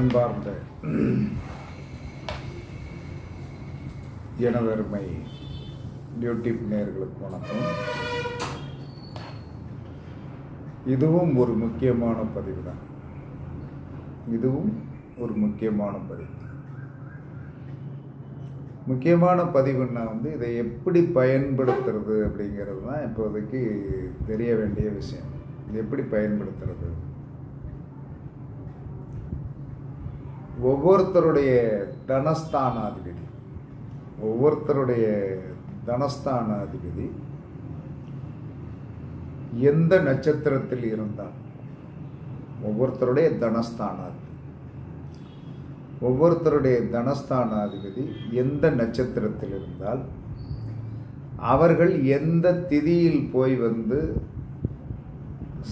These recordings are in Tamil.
அன்பார்ந்த எனதருமை யூடியூப் நேர்களுக்கு வணக்கம். இதுவும் ஒரு முக்கியமான பதிவு தான் இதுவும் ஒரு முக்கியமான பதிவு. முக்கியமான பதிவுன்னா வந்து இதை எப்படி பயன்படுத்துறது அப்படிங்கிறது தான் இப்போதைக்கு தெரிய வேண்டிய விஷயம். இது எப்படி பயன்படுத்துறது? ஒவ்வொருத்தருடைய தனஸ்தானாதிபதி. ஒவ்வொருத்தருடைய தனஸ்தானாதிபதி எந்த நட்சத்திரத்தில் இருந்தால் ஒவ்வொருத்தருடைய தனஸ்தானாதிபதி ஒவ்வொருத்தருடைய தனஸ்தானாதிபதி எந்த நட்சத்திரத்தில் இருந்தால் அவர்கள் எந்த திதியில் போய் வந்து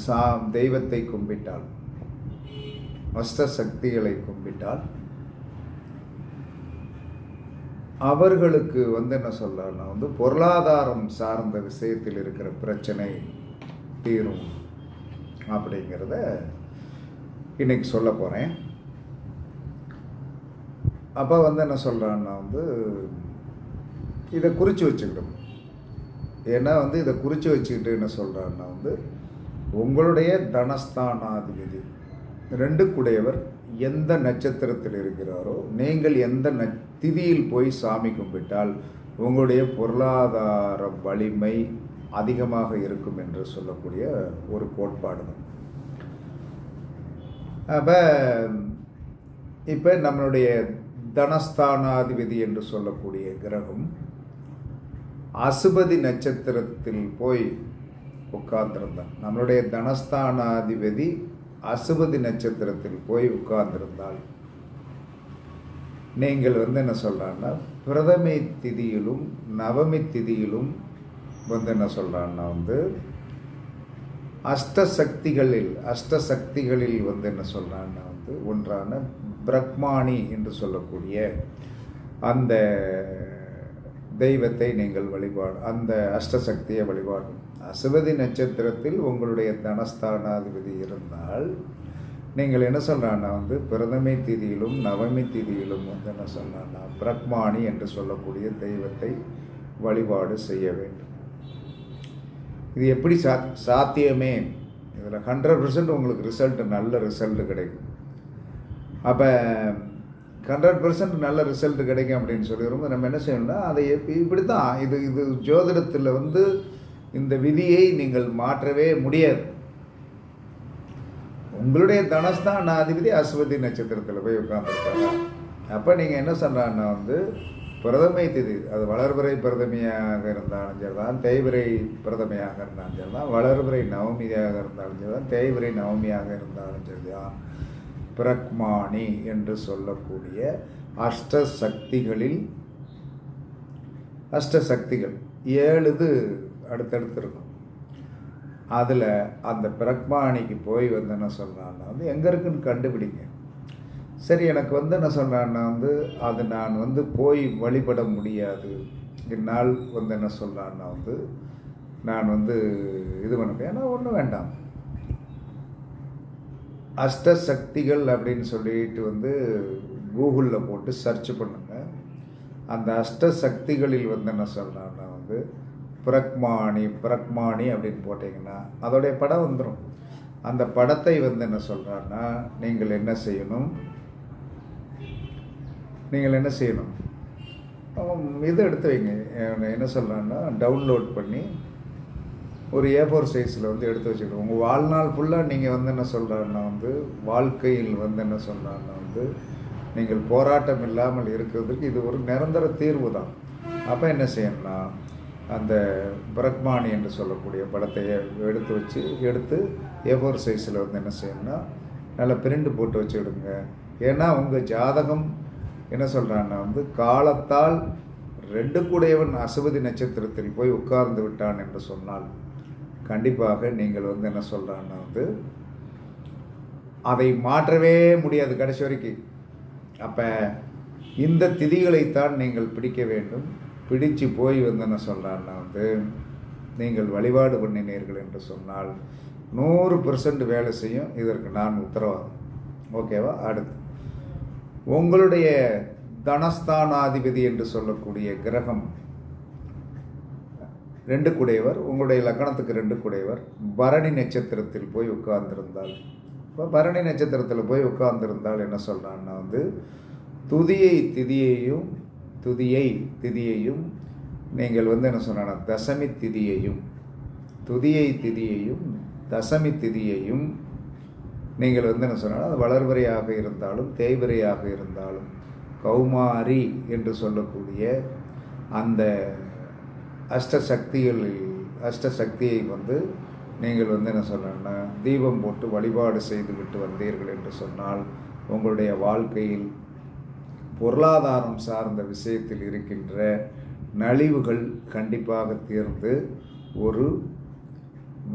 சா தெய்வத்தை கும்பிட்டால் அஷ்ட சக்திகளை கும்பிட்டால் அவர்களுக்கு வந்து என்ன சொல்லலாம்னா வந்து பொருளாதாரம் சார்ந்த விஷயத்தில் இருக்கிற பிரச்சனை தீரும் அப்படிங்கிறத இன்னைக்கு சொல்ல போகிறேன் அப்போ வந்து என்ன சொல்கிறான்னா வந்து இதை குறித்து வச்சுக்கிட்டோம் ஏன்னா வந்து இதை குறித்து வச்சுக்கிட்டு என்ன சொல்கிறான்னா வந்து உங்களுடைய தனஸ்தானாதிபதி ரெண்டு குடையவர் எந்த நட்சத்திரத்தில் இருக்கிறாரோ நீங்கள் எந்த ந திதியில் போய் சாமி கும்பிட்டால் உங்களுடைய பொருளாதார வலிமை அதிகமாக இருக்கும் என்று சொல்லக்கூடிய ஒரு கோட்பாடு தான். அப்போ இப்போ நம்மளுடைய தனஸ்தானாதிபதி என்று சொல்லக்கூடிய கிரகம் அசுபதி நட்சத்திரத்தில் போய் உட்கார்ந்துருந்தான். நம்மளுடைய தனஸ்தானாதிபதி அசுபதி நட்சத்திரத்தில் போய் உட்கார்ந்திருந்தால் நீங்கள் வந்து என்ன சொல்கிறான்னா பிரதமை திதியிலும் நவமி திதியிலும் வந்து என்ன சொல்கிறான்னா வந்து அஷ்டசக்திகளில் அஷ்டசக்திகளில் வந்து என்ன சொல்கிறான்னா வந்து ஒன்றான பிரக்மானி என்று சொல்லக்கூடிய அந்த தெய்வத்தை நீங்கள் வழிபாடு அந்த அஷ்டசக்தியை வழிபாடு. அசுவதி நட்சத்திரத்தில் உங்களுடைய தனஸ்தானாதிபதி இருந்தால் நீங்கள் என்ன சொல்கிறான்னா வந்து பிரதமை திதியிலும் நவமி திதியிலும் வந்து என்ன சொல்கிறான்னா பிரக்மானி என்று சொல்லக்கூடிய தெய்வத்தை வழிபாடு செய்ய வேண்டும். இது எப்படி சா சாத்தியமே? இதில் ஹண்ட்ரட் பர்சன்ட் உங்களுக்கு ரிசல்ட் நல்ல ரிசல்ட் கிடைக்கும். அப்போ ஹண்ட்ரட் பர்சன்ட் நல்ல ரிசல்ட் கிடைக்கும் அப்படின்னு சொல்லி சொல்லிடும்போது நம்ம என்ன செய்யணும்னா அதை இப்படி தான் இது இது ஜோதிடத்தில் வந்து இந்த விதியை நீங்கள் மாற்றவே முடியாது. உங்களுடைய தனஸ்தான் அதிபதி அஸ்வதி நட்சத்திரத்தில் போய் உட்காந்துருக்காங்க அப்போ நீங்கள் என்ன சொல்கிறான்னா வந்து பிரதமை திதி அது வளர்பிறை பிரதமையாக இருந்தாலும் சரி தான் தேய்பிரை பிரதமையாக இருந்தாலும் சரி தான் வளர்பிறை நவமியாக இருந்தாலும் சரி தான் தேய்பிரை நவமியாக இருந்தாலும் சரி தான் பிரக்மானி என்று சொல்லக்கூடிய அஷ்ட சக்திகளில் அஷ்ட சக்திகள் ஏழு இது அடுத்தடுத்து இருக்கும். அதில் அந்த பிரக்மானிக்கு போய் வந்து என்ன சொல்கிறான்னா வந்து எங்கே இருக்குன்னு கண்டுபிடிங்க. சரி எனக்கு வந்து என்ன சொல்கிறான்னா வந்து அது நான் வந்து போய் வழிபட முடியாது. என்னால் வந்து என்ன சொல்கிறான்னா வந்து நான் வந்து இது பண்ண ஏன்னா ஒன்றும் வேண்டாம். அஷ்ட சக்திகள் அப்படின்னு சொல்லிட்டு வந்து கூகுளில் போட்டு சர்ச் பண்ணுங்க. அந்த அஷ்ட சக்திகளில் வந்து என்ன சொல்கிறான்னா வந்து பிரக்மானி பிரக்மாணி அப்படின்னு போட்டிங்கன்னா அதோடைய படம் வந்துடும் அந்த படத்தை வந்து என்ன சொல்கிறான்னா நீங்கள் என்ன செய்யணும்? நீங்கள் என்ன செய்யணும்? இது எடுத்து வைங்க. என்ன சொல்கிறான்னா டவுன்லோட் பண்ணி ஒரு ஏ ஃபோர் சைஸில் வந்து எடுத்து வச்சுக்கணும். உங்கள் வாழ்நாள் ஃபுல்லாக நீங்கள் வந்து என்ன சொல்கிறாருன்னா வந்து வாழ்க்கையில் வந்து என்ன சொல்கிறாருன்னா வந்து நீங்கள் போராட்டம் இல்லாமல் இருக்கிறதுக்கு இது ஒரு நிரந்தர தீர்வு தான். அப்போ என்ன செய்யணும்னா அந்த பிரக்மானி என்று சொல்லக்கூடிய படத்தை எடுத்து வச்சு எடுத்து ஏ ஃபோர் சைஸில் வந்து என்ன செய்யணும்னா நல்லா பிரிண்டு போட்டு வச்சுடுங்க ஏன்னா உங்கள் ஜாதகம் என்ன சொல்கிறான்னா வந்து காலத்தால் ரெண்டு கூடையவன் அசுபதி நட்சத்திரத்தில் போய் உட்கார்ந்து விட்டான் என்று சொன்னால் கண்டிப்பாக நீங்கள் வந்து என்ன சொல்கிறான்னா வந்து அதை மாற்றவே முடியாது கடைசி வரைக்கும். அப்போ இந்த திதிகளைத்தான் நீங்கள் பிடிக்க வேண்டும். பிடிச்சு போய் வந்து என்ன சொல்கிறான்னா வந்து நீங்கள் வழிபாடு பண்ணினீர்கள் என்று சொன்னால் நூறு பெர்சன்ட் வேலை செய்யும். இதற்கு நான் உத்தரவாதம். ஓகேவா? அடுத்து. உங்களுடைய தனஸ்தானாதிபதி என்று சொல்லக்கூடிய கிரகம் ரெண்டு குடையவர் உங்களுடைய லக்கணத்துக்கு ரெண்டு குடையவர். பரணி நட்சத்திரத்தில் போய் உட்கார்ந்திருந்தால். இப்போ பரணி நட்சத்திரத்தில் போய் உட்கார்ந்திருந்தால் என்ன சொல்கிறான்னா வந்து துதியை திதியையும் துதியை திதியையும் நீங்கள் வந்து என்ன சொன்னா தசமி திதியையும் துதியை திதியையும் தசமி திதியையும் நீங்கள் வந்து என்ன சொன்னால் அது வளர்வரையாக இருந்தாலும் தேய்வரையாக இருந்தாலும் கௌமாரி என்று சொல்லக்கூடிய அந்த அஷ்டசக்திகளில் அஷ்டசக்தியை வந்து நீங்கள் வந்து என்ன சொல்லணும்னா தீபம் போட்டு வழிபாடு செய்துவிட்டு வந்தீர்கள் என்று சொன்னால் உங்களுடைய வாழ்க்கையில் பொருளாதாரம் சார்ந்த விஷயத்தில் இருக்கின்ற நலிவுகள் கண்டிப்பாக தீர்ந்து ஒரு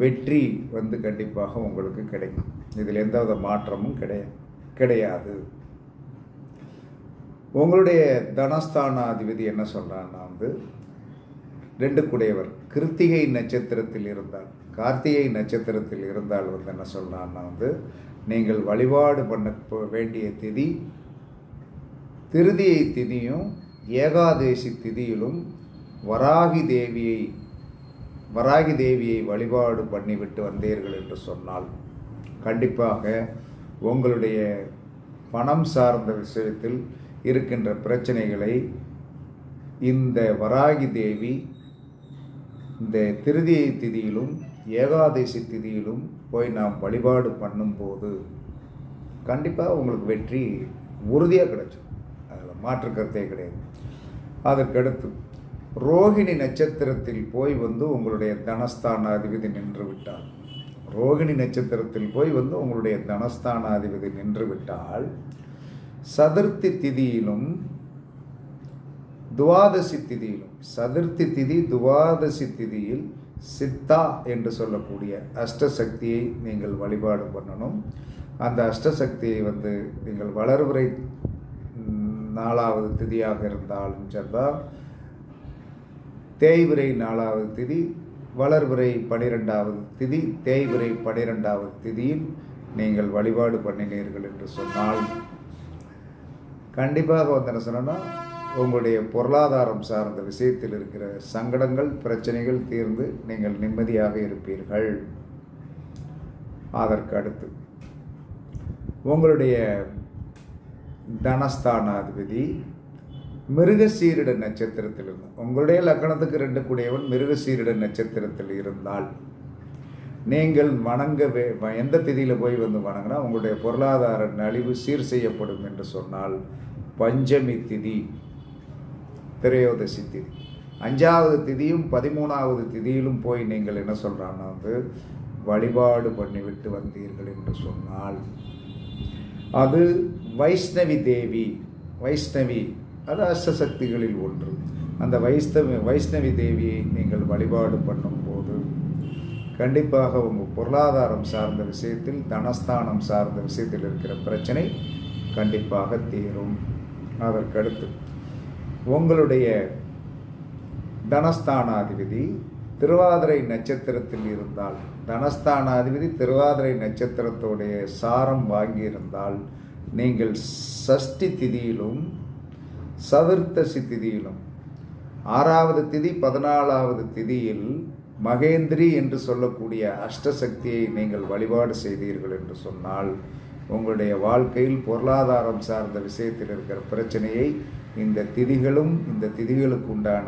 வெற்றி வந்து கண்டிப்பாக உங்களுக்கு கிடைக்கும். இதில் எந்தவித மாற்றமும் கிடையாது கிடையாது. உங்களுடைய தனஸ்தானாதிபதி என்ன சொல்கிறான்னா வந்து ரெண்டு குடையவர் கிருத்திகை நட்சத்திரத்தில் இருந்தால் கார்த்திகை நட்சத்திரத்தில் இருந்தால் வந்து என்ன சொல்கிறான்னா வந்து நீங்கள் வழிபாடு பண்ண வேண்டிய திதி திருதியை திதியும் ஏகாதேசி திதியிலும் வராகி தேவியை வராகி தேவியை வழிபாடு பண்ணிவிட்டு வந்தீர்கள் என்று சொன்னால் கண்டிப்பாக உங்களுடைய பணம் சார்ந்த விஷயத்தில் இருக்கின்ற பிரச்சனைகளை இந்த வராகி தேவி இந்த திருதியை திதியிலும் ஏகாதசி திதியிலும் போய் நாம் வழிபாடு பண்ணும்போது கண்டிப்பாக உங்களுக்கு வெற்றி உறுதியாக கிடைச்சிடும் அதில் மாற்று கருத்தே கிடையாது. அதற்கடுத்து ரோகிணி நட்சத்திரத்தில் போய் வந்து உங்களுடைய தனஸ்தானாதிபதி நின்று விட்டால் ரோகிணி நட்சத்திரத்தில் போய் வந்து உங்களுடைய தனஸ்தானாதிபதி நின்று விட்டால் சதுர்த்தி திதியிலும் துவாதசி திதியிலும் சதுர்த்தி திதி துவாதசி திதியில் சித்தா என்று சொல்லக்கூடிய அஷ்டசக்தியை நீங்கள் வழிபாடு பண்ணணும். அந்த அஷ்டசக்தியை வந்து நீங்கள் வளர்வுரை நாலாவது திதியாக இருந்தாலும் சரிதான் தேய்விரை நாலாவது திதி வளர்விரை பனிரெண்டாவது திதி தேய்விரை பனிரெண்டாவது திதியில் நீங்கள் வழிபாடு பண்ணினீர்கள் என்று சொன்னால் கண்டிப்பாக வந்து என்ன சொன்னால் உங்களுடைய பொருளாதாரம் சார்ந்த விஷயத்தில் இருக்கிற சங்கடங்கள் பிரச்சனைகள் தீர்ந்து நீங்கள் நிம்மதியாக இருப்பீர்கள். அதற்கு அடுத்து உங்களுடைய தனஸ்தானாதிபதி மிருகசீரிட நட்சத்திரத்தில் இருந்தால் உங்களுடைய லக்கணத்துக்கு ரெண்டு கூடியவன் மிருகசீரிட நட்சத்திரத்தில் இருந்தால் நீங்கள் வணங்க வே எந்த திதியில் போய் வந்து வணங்கினா உங்களுடைய பொருளாதார நலிவு சீர் செய்யப்படும் என்று சொன்னால் பஞ்சமி திதி. திரையோதசி திதி. அஞ்சாவது திதியும் பதிமூணாவது திதியிலும் போய் நீங்கள் என்ன சொல்கிறான்னா வந்து வழிபாடு பண்ணிவிட்டு வந்தீர்கள் என்று சொன்னால் அது வைஷ்ணவி தேவி வைஷ்ணவி அது அஷ்டசக்திகளில் ஒன்று. அந்த வைஷ்ணவி வைஷ்ணவி தேவியை நீங்கள் வழிபாடு பண்ணும்போது கண்டிப்பாக உங்கள் பொருளாதாரம் சார்ந்த விஷயத்தில் தனஸ்தானம் சார்ந்த விஷயத்தில் இருக்கிற பிரச்சனை கண்டிப்பாக தீரும். அதற்கடுத்து உங்களுடைய தனஸ்தானாதிபதி திருவாதிரை நட்சத்திரத்தில் இருந்தால் தனஸ்தானாதிபதி திருவாதிரை நட்சத்திரத்துடைய சாரம் வாங்கியிருந்தால் நீங்கள் சஷ்டி திதியிலும் சதுர்த்தசி திதியிலும் ஆறாவது திதி பதினாலாவது திதியில் மகேந்திரி என்று சொல்லக்கூடிய அஷ்டசக்தியை நீங்கள் வழிபாடு செய்தீர்கள் என்று சொன்னால் உங்களுடைய வாழ்க்கையில் பொருளாதாரம் சார்ந்த விஷயத்தில் இருக்கிற பிரச்சனையை இந்த திதிகளும் இந்த திதிகளுக்கு உண்டான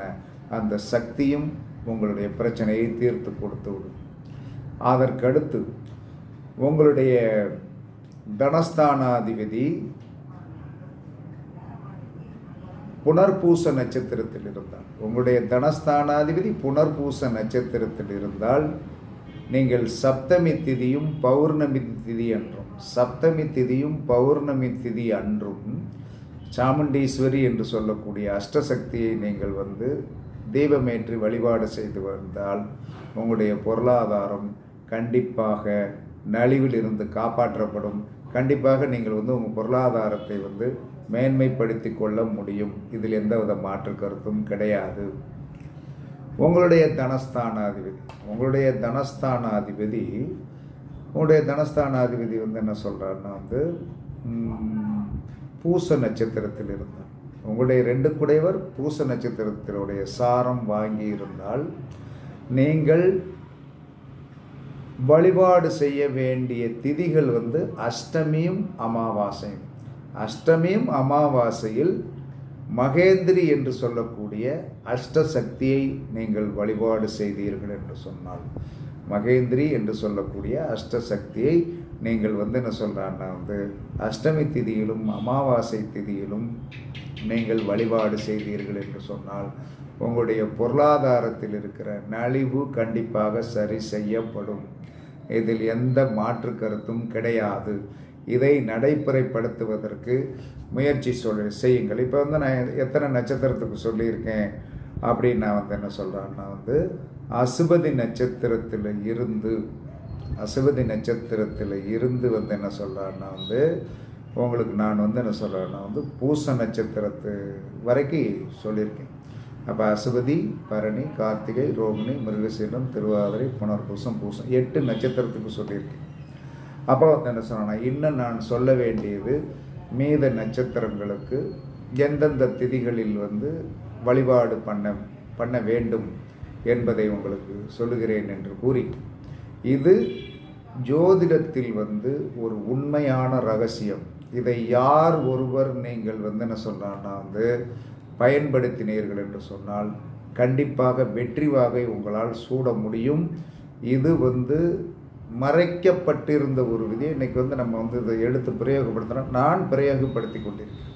அந்த சக்தியும் உங்களுடைய பிரச்சனையை தீர்த்து கொடுத்து விடும். அதற்கடுத்து உங்களுடைய தனஸ்தானாதிபதி புனர்பூச நட்சத்திரத்தில் இருந்தால் உங்களுடைய தனஸ்தானாதிபதி புனர்பூச நட்சத்திரத்தில் இருந்தால் நீங்கள் சப்தமி திதியும் பௌர்ணமி திதி அன்றும் சப்தமி திதியும் பௌர்ணமி திதி அன்றும் சாமுண்டீஸ்வரி என்று சொல்லக்கூடிய அஷ்டசக்தியை நீங்கள் வந்து தெய்வமேற்றி வழிபாடு செய்து வந்தால் உங்களுடைய பொருளாதாரம் கண்டிப்பாக நலிவில் இருந்து காப்பாற்றப்படும். கண்டிப்பாக நீங்கள் வந்து உங்கள் பொருளாதாரத்தை வந்து மேன்மைப்படுத்தி கொள்ள முடியும். இதில் எந்தவித மாற்று கருத்தும் கிடையாது. உங்களுடைய தனஸ்தானாதிபதி உங்களுடைய தனஸ்தானாதிபதி உங்களுடைய தனஸ்தானாதிபதி வந்து என்ன சொல்கிறாருன்னா வந்து பூச நட்சத்திரத்தில் இருந்தார் உங்களுடைய ரெண்டு குடைவர் பூச நட்சத்திரத்தினுடைய சாரம் வாங்கி இருந்தால் நீங்கள் வழிபாடு செய்ய வேண்டிய திதிகள் வந்து அஷ்டமியும் அமாவாசையும். அஷ்டமியும் அமாவாசையில் மகேந்திரி என்று சொல்லக்கூடிய அஷ்டசக்தியை நீங்கள் வழிபாடு செய்தீர்கள் என்று சொன்னால் மகேந்திரி என்று சொல்லக்கூடிய அஷ்டசக்தியை நீங்கள் வந்து என்ன சொல்கிறான்னா வந்து அஷ்டமி திதியிலும் அமாவாசை திதியிலும் நீங்கள் வழிபாடு செய்தீர்கள் என்று சொன்னால் உங்களுடைய பொருளாதாரத்தில் இருக்கிற நலிவு கண்டிப்பாக சரி செய்யப்படும். இதில் எந்த மாற்று கருத்தும் கிடையாது. இதை நடைமுறைப்படுத்துவதற்கு முயற்சி சொல் செய்யுங்கள். இப்போ வந்து நான் எத்தனை நட்சத்திரத்துக்கு சொல்லியிருக்கேன் அப்படின்னு நான் வந்து என்ன சொல்கிறேன்னா வந்து அசுபதி நட்சத்திரத்தில் இருந்து அசுபதி நட்சத்திரத்தில் இருந்து வந்து என்ன சொல்கிறாருன்னா வந்து உங்களுக்கு நான் வந்து என்ன சொல்கிறேன்னா வந்து பூச நட்சத்திரத்து வரைக்கும் சொல்லியிருக்கேன். அப்போ அசுபதி பரணி கார்த்திகை ரோகிணி மிருகசீலம் திருவாதிரை புனர்பூசம் பூசம் எட்டு நட்சத்திரத்துக்கு சொல்லியிருக்கேன். அப்போ வந்து என்ன சொன்னா இன்னும் நான் சொல்ல வேண்டியது மீத நட்சத்திரங்களுக்கு எந்தெந்த திதிகளில் வந்து வழிபாடு பண்ண பண்ண வேண்டும் என்பதை உங்களுக்கு சொல்லுகிறேன் என்று கூறி இது ஜோதிடத்தில் வந்து ஒரு உண்மையான ரகசியம். இதை யார் ஒருவர் நீங்கள் வந்து என்ன சொன்னான்னா வந்து பயன்படுத்தினீர்கள் என்று சொன்னால் கண்டிப்பாக வெற்றி வாகை உங்களால் சூட முடியும். இது வந்து மறைக்கப்பட்டிருந்த ஒரு விதியை இன்றைக்கி வந்து நம்ம வந்து இதை எடுத்து பிரயோகப்படுத்தினா நான் பிரயோகப்படுத்தி கொண்டிருக்கிறேன்.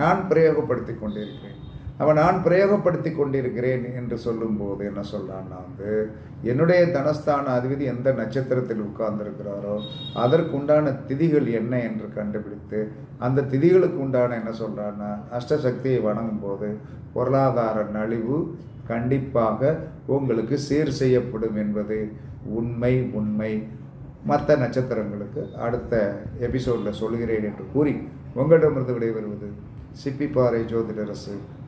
நான் பிரயோகப்படுத்தி கொண்டிருக்கிறேன். அவன் நான் பிரயோகப்படுத்தி கொண்டிருக்கிறேன் என்று சொல்லும்போது என்ன சொல்கிறான்னா வந்து என்னுடைய தனஸ்தான அதிபதி எந்த நட்சத்திரத்தில் உட்கார்ந்திருக்கிறாரோ அதற்குண்டான திதிகள் என்ன என்று கண்டுபிடித்து அந்த திதிகளுக்கு உண்டான என்ன சொல்கிறான்னா அஷ்டசக்தியை வணங்கும் போது பொருளாதார நலிவு கண்டிப்பாக உங்களுக்கு சீர் செய்யப்படும் என்பது உண்மை உண்மை. மற்ற நட்சத்திரங்களுக்கு அடுத்த எபிசோடில் சொல்கிறேன் என்று கூறி உங்களிடமிருந்து விடைபெறுவது சிப்பிப்பாறை ஜோதிடரசு